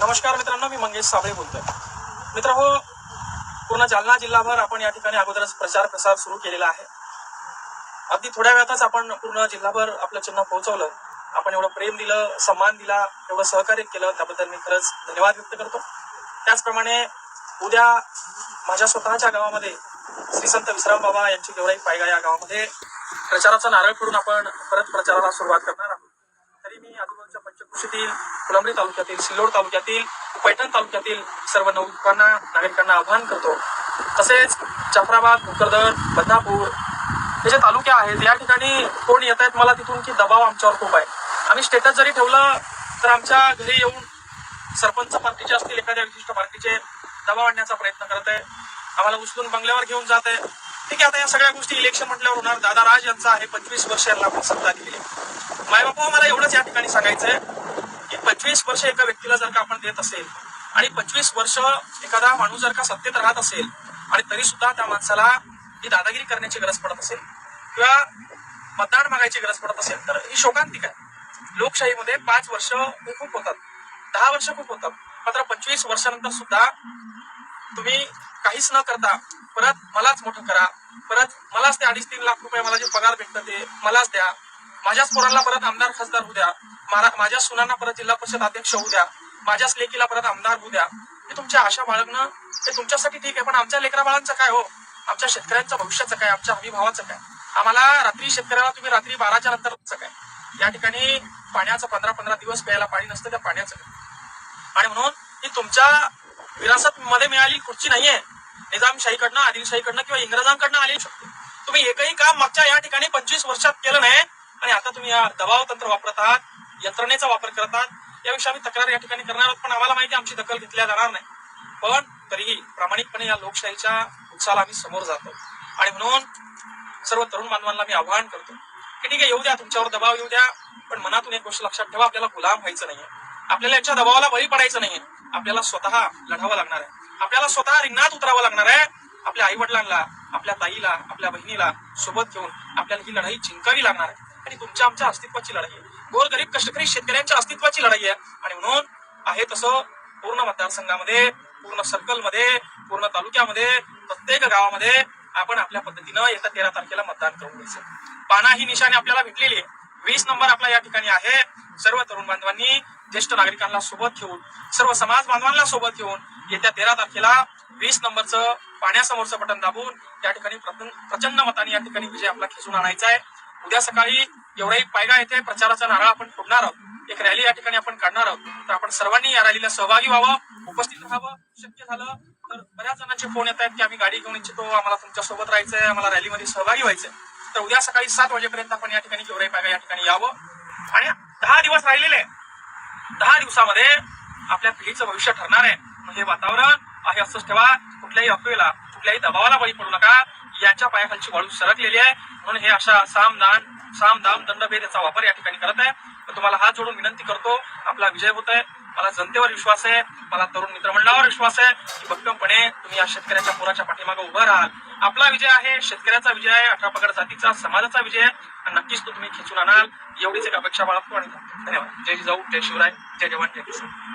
नमस्कार मित्रांनो मी मंगेश साबळे बोलतोय. मित्र हो पूर्ण जालना जिल्हाभर आपण या ठिकाणी अगोदरच प्रचार प्रसार सुरू केलेला आहे. अगदी थोड्या वेळातच आपण पूर्ण जिल्हाभर आपलं चिन्ह पोहोचवलं. आपण एवढं प्रेम दिलं सन्मान दिला एवढं सहकार्य केलं त्याबद्दल मी खरंच धन्यवाद व्यक्त करतो. त्याचप्रमाणे उद्या माझ्या स्वतःच्या गावामध्ये श्री संत विश्राम बाबा यांची गेवराई पायगा या गावामध्ये प्रचाराचा नारळ फोडून आपण परत प्रचाराला सुरुवात करणार आहोत. आजूबाजूच्या पंचकृषीतील फुलंब्री तालुक्यातील सिल्लोड तालुक्यातील पैठण तालुक्यातील सर्व नौकांना नागरिकांना आवाहन करतो. तसेच जाफराबाद भोकरदन बदनापूर हे जे तालुके आहेत या ठिकाणी कोण येत आहेत मला तिथून की दबाव आमच्यावर खूप आहे. आम्ही स्टेटस जरी ठेवलं तर आमच्या घरी येऊन सरपंच पार्टीचे असतील एखाद्या विशिष्ट पार्टीचे दबाव आणण्याचा प्रयत्न करत आहे. आम्हाला उचलून बंगल्यावर घेऊन जात आहे. ठीक आहे आता या सगळ्या गोष्टी इलेक्शन म्हटल्यावर होणार. दादा राज यांचा आहे पंचवीस वर्ष यांना आपण सत्ता दिली. मायबापा मला एवढंच या ठिकाणी सांगायचं आहे पंचवीस वर्ष एका व्यक्तीला जर का आपण देत असेल आणि पंचवीस वर्ष एखादा माणूस जर का सत्तेत राहत असेल आणि तरी सुद्धा त्या माणसाला ही दादागिरी करण्याची गरज पडत असेल किंवा मतदान मागायची गरज पडत असेल तर ही शोकांतिक आहे. लोकशाहीमध्ये पाच वर्ष हे खूप होतात. दहा वर्ष खूप होतात. मात्र पंचवीस वर्षानंतर सुद्धा तुम्ही काहीच न करता परत मलाच मोठं करा. परत मलाच ते अडीच तीन लाख रुपये मला जे पगार भेटतं ते मलाच द्या. माझ्याच पोरांना परत आमदार खासदार होऊ द्या. माझ्या सुनांना परत जिल्हा परिषद अध्यक्ष होऊ द्या. माझ्याच लेकीला परत आमदार होऊ द्या. हे तुमच्या आशा बाळगणं हे तुमच्यासाठी ठीक आहे पण आमच्या लेकरा बाळांचं काय हो? आमच्या शेतकऱ्यांचं भविष्याचं काय? आमच्या हमीभावाचं काय? आम्हाला रात्री शेतकऱ्याला तुम्ही रात्री बाराच्या नंतर काय? या ठिकाणी पाण्याचं पंधरा पंधरा दिवस प्यायला पाणी नसतं त्या पाण्याचं आणि म्हणून ही तुमच्या विरासत मध्ये मिळाली खुर्ची नाहीये. निजामशाहीकडनं आदिलशाहीकडनं किंवा इंग्रजांकडनं आली शकते. तुम्ही एकही काम मागच्या या ठिकाणी पंचवीस वर्षात केलं नाही. आणि आता तुम्ही या दबाव तंत्र वापरत आहात यंत्रणेचा वापर करत आहात याविषयी आम्ही तक्रार या ठिकाणी करणार आहोत पण आम्हाला माहिती आहे आमची दखल घेतल्या जाणार नाही. पण तरीही प्रामाणिकपणे या लोकशाहीच्या उत्साहाला आम्ही समोर जातो. आणि म्हणून सर्व तरुण बांधवांना मी आवाहन करतो की ठीक आहे येऊ द्या तुमच्यावर दबाव येऊ द्या पण मनातून एक गोष्ट लक्षात ठेवा आपल्याला गुलाम व्हायचं नाहीये. आपल्याला याच्या दबावाला बळी पडायचं नाहीये. आपल्याला स्वतः लढावं लागणार आहे. आपल्याला स्वतः रिंगणात उतरावं लागणार आहे. आपल्या आई वडिलांना आपल्या ताईला आपल्या बहिणीला सोबत घेऊन आपल्याला ही लढाई जिंकावी लागणार आहे. आणि तुमच्या आमच्या अस्तित्वाची लढाई आहे. गोरगरीब कष्टकरी शेतकऱ्यांच्या अस्तित्वाची लढाई आहे. आणि म्हणून आहे तसं पूर्ण मतदारसंघामध्ये पूर्ण सर्कलमध्ये पूर्ण तालुक्यामध्ये प्रत्येक गावामध्ये आपण आपल्या पद्धतीनं येत्या तेरा तारखेला मतदान करून घ्यायचं. पाना ही निशाणी आपल्याला भेटलेली आहे. वीस नंबर आपला या ठिकाणी आहे. सर्व तरुण बांधवांनी ज्येष्ठ नागरिकांना सोबत घेऊन सर्व समाज बांधवांना सोबत घेऊन येत्या तेरा तारखेला वीस नंबरचं पाण्यासमोरचं बटन दाबून या ठिकाणी प्रचंड प्रचंड मताने या ठिकाणी विजय आपला खेचून आणायचा आहे. उद्या सकाळी एवढाही पायगा येथे प्रचाराचा नारळ आपण फोडणार आहोत. एक रॅली या ठिकाणी आपण काढणार आहोत. तर आपण सर्वांनी या रॅलीला सहभागी व्हावं उपस्थित राहावं शक्य झालं तर बऱ्याच जणांचे फोन येत आहेत की आम्ही गाडी घेऊन इच्छितो आम्हाला तुमच्यासोबत राहायचंय आम्हाला रॅलीमध्ये सहभागी व्हायचंय. तर उद्या सकाळी सात वाजेपर्यंत आपण या ठिकाणी गेवराई पायगा या ठिकाणी यावं. आणि दहा दिवस राहिलेले दहा दिवसामध्ये आपल्या पिढीचं भविष्य ठरणार आहे. हे वातावरण आहे असंच ठेवा. कुठल्याही अफवेला कुठल्याही दबावाला बळी पडू नका. याच्या पायाखालची वाळू सरकलेली आहे. म्हणून हे अशा साम दान साम दाम दंडभेद याचा वापर या ठिकाणी करत आहे. तर तुम्हाला हात जोडून विनंती करतो. आपला विजय होत आहे. मला जनतेवर विश्वास आहे. मला तरुण मित्रमंडळावर विश्वास आहे. की भक्कमपणे तुम्ही या शेतकऱ्याच्या पुराच्या पाठीमागे उभं राहाल. आपला विजय आहे. शेतकऱ्याचा विजय आहे. अठरा पगड जातीचा समाजाचा विजय आहे. आणि नक्कीच तो तुम्ही खेचून आणाल. एवढीच एक अपेक्षा बाळगतो आणि धन्यवाद. जय जिजाऊ जय शिवराय जय जवान जय किसान.